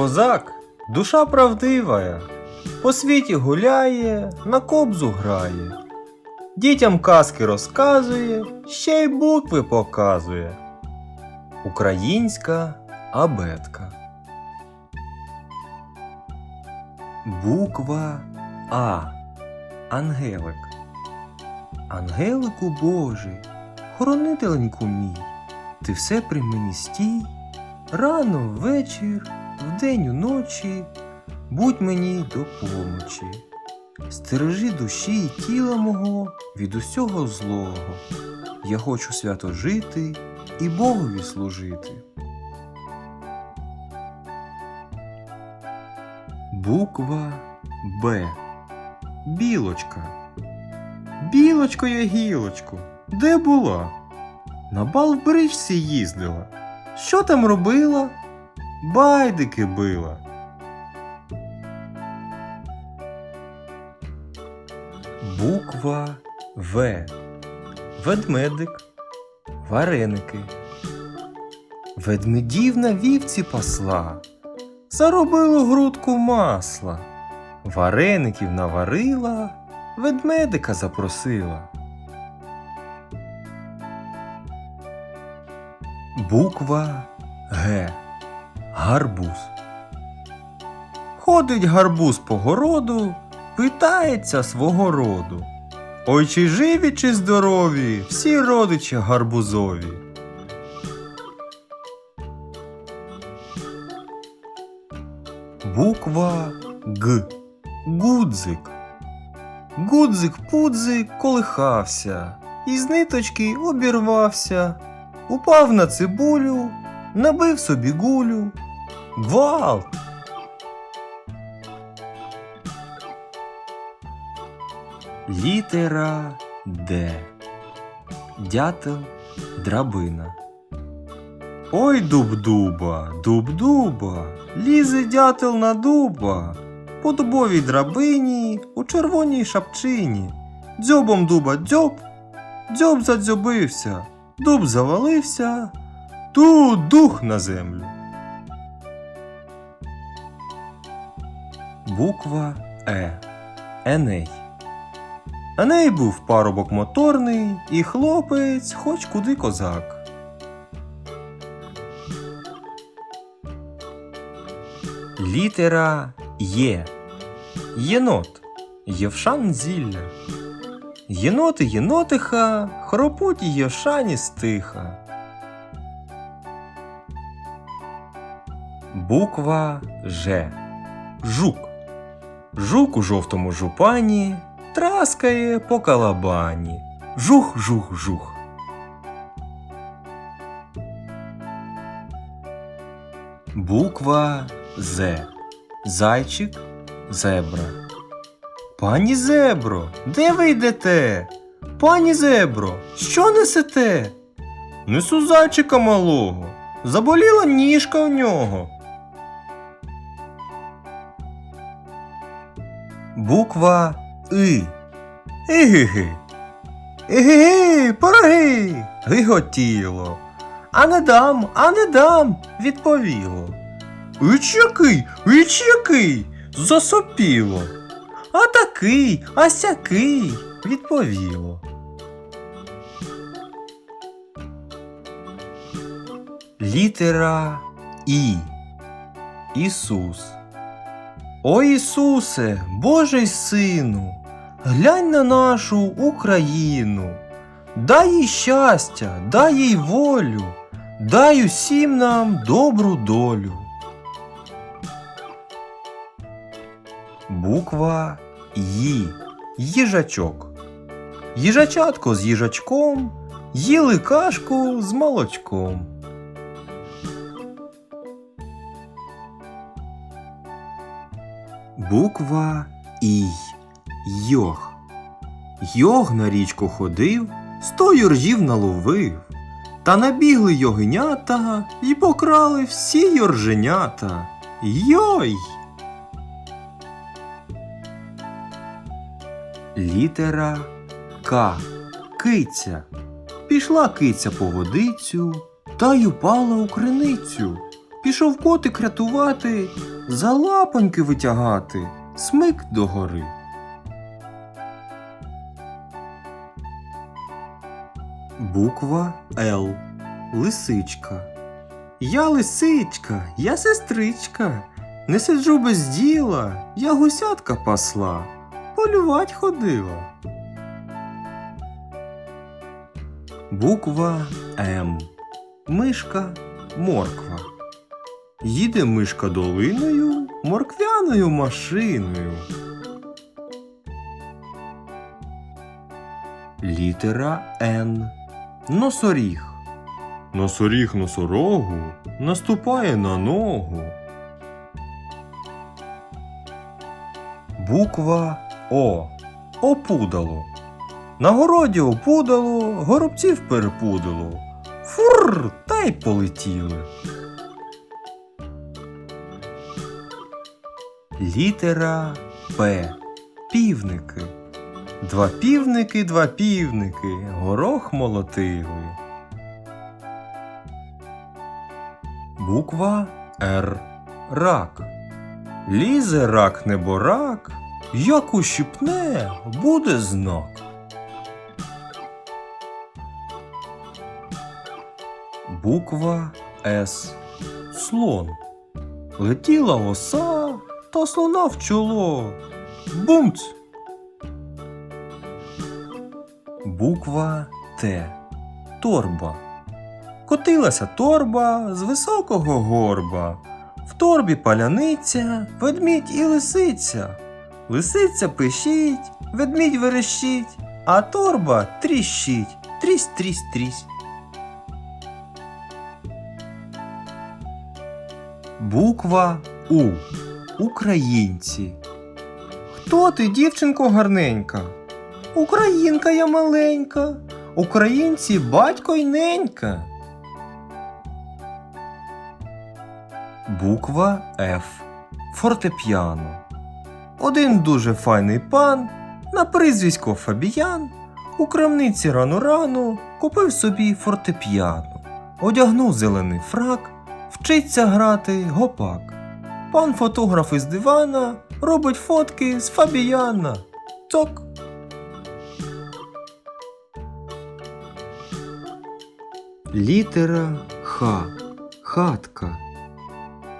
козак, душа правдивая, по світі гуляє, на кобзу грає. Дітям казки розказує, ще й букви показує. Українська абетка. Буква А. Ангелик. Ангелику Божий, хоронителеньку мій, ти все при мені стій, рано ввечір, вдень уночі, будь мені до помочі. Стережи душі й тіла мого від усього злого. Я хочу свято жити і Богові служити. Буква Б. Білочка. Білочко я гілочку, де була? На бал в бричці їздила. Що там робила? Байдики била. Буква В. Ведмедик. Вареники. Ведмедів на вівці пасла. Заробило грудку масла. Вареників наварила, ведмедика запросила. Буква Г. Гарбуз. Ходить гарбуз по городу, питається свого роду. Ой, чи живі, чи здорові, всі родичі гарбузові. Буква Г. Гудзик. Гудзик-пудзик колихався, із ниточки обірвався, упав на цибулю, набив собі гулю. Гвалт! Літера Д. Дятел драбина. Ой, дуб-дуба, дуб-дуба, лізе дятел на дуба, по дубовій драбині, у червоній шапчині, дзьобом дуба дзьоб, дзьоб задзьобився, дуб завалився, тут дух на землю. Буква Е. Еней. Еней був парубок моторний і хлопець хоч куди козак. Літера Є. Єнот. Євшан зілля. Єноти єнотиха, хропуть євшані стиха. Буква Ж. Жук. Жук у жовтому жупані траскає по калабані. Жух, жух, жух. Буква З. Зайчик, зебра. Пані зебро, де ви йдете? Пані зебро, що несете? Несу зайчика малого. Заболіла ніжка в нього. Буква И. Ігиги. Ігиги, пироги. Гиготіло. А не дам, а не дам, відповіло. Іч який, іч який, засопіло. А такий, а сякий, відповіло. Літера І. Ісус. О Ісусе, Божий Сину, глянь на нашу Україну, дай їй щастя, дай їй волю, дай усім нам добру долю. Буква Ї. Їжачок. Їжачатко з їжачком їли кашку з молочком. Буква І. Йох. Йог на річку ходив, сто юржів наловив. Та набігли йогенята і покрали всі йорженята. Йой! Літера К. Киця. Пішла киця по водицю та й упала у криницю. Пішов котик рятувати, за лапоньки витягати, смик догори. Буква Л. Лисичка. Я лисичка, я сестричка. Не сиджу без діла, я гусятка пасла, полювать ходила. Буква М. Мишка морква. Їде мишка долиною, морквяною машиною. Літера Н. Носоріг. Носоріг носорогу наступає на ногу. Буква О. Опудало. На городі опудало, горобців перепудало. Фур, та й полетіли. Літера П. Півники. Два півники, два півники, горох молотили. Буква Р. Рак. Лізе рак неборак, як ущипне, буде знак. Буква С. Слон. Летіла оса, та слона в чоло. Бумц! Буква Т. Торба. Котилася торба з високого горба. В торбі паляниця, ведмідь і лисиця. Лисиця пищить, ведмідь верещить, а торба тріщить, трісь, трісь, трісь. Буква У. Українці. Хто ти, дівчинко гарненька? Українка я маленька, українці батько й ненька. Буква Ф. Фортепіано. Один дуже файний пан на прізвисько Фабіян у крамниці рано-рано купив собі фортепіано, одягнув зелений фрак, вчиться грати гопак. Пан фотограф із дивана робить фотки з Фабіяна. Цок. Літера Х. Хатка.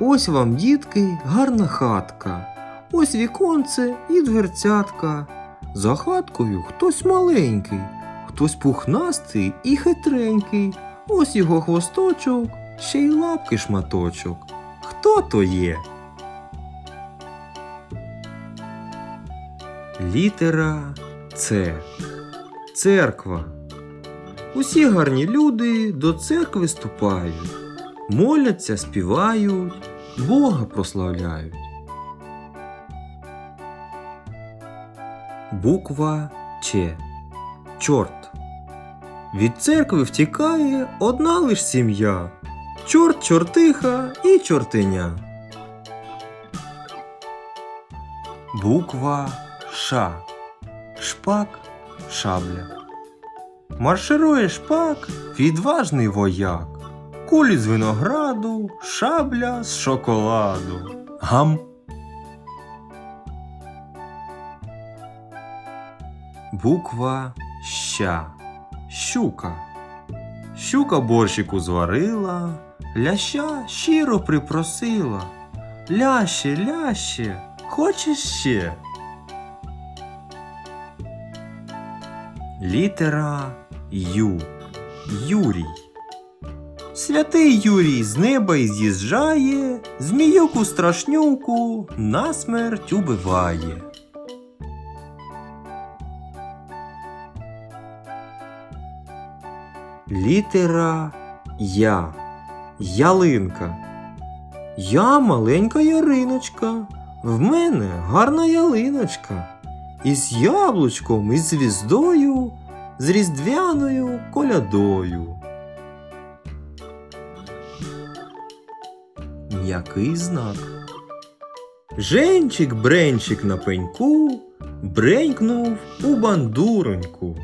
Ось вам, дітки, гарна хатка. Ось віконце і дверцятка. За хаткою хтось маленький, хтось пухнастий і хитренький. Ось його хвосточок, ще й лапки шматочок. Хто то є? Літера С. Церква. Усі гарні люди до церкви ступають, моляться, співають, Бога прославляють. Буква Ч. Чорт. Від церкви втікає одна лиш сім'я. Чорт, чортиха і чортеня. Буква Ш. Шпак, шабля. Марширує шпак, відважний вояк. Кулі з винограду, шабля з шоколаду. Гам. Буква Щ. Щука. Щука борщику зварила, ляща щиро припросила. Ляще, ляще, хочеш ще? Літера Ю. Юрій. Святий Юрій з неба й з'їжджає, зміюку страшнюку насмерть убиває. Літера Я. Ялинка. Я маленька яриночка. В мене гарна ялиночка. Із яблучком, із звіздою, з різдвяною колядою. М'який знак. Женчик бренчик на пеньку бренькнув у бандуроньку.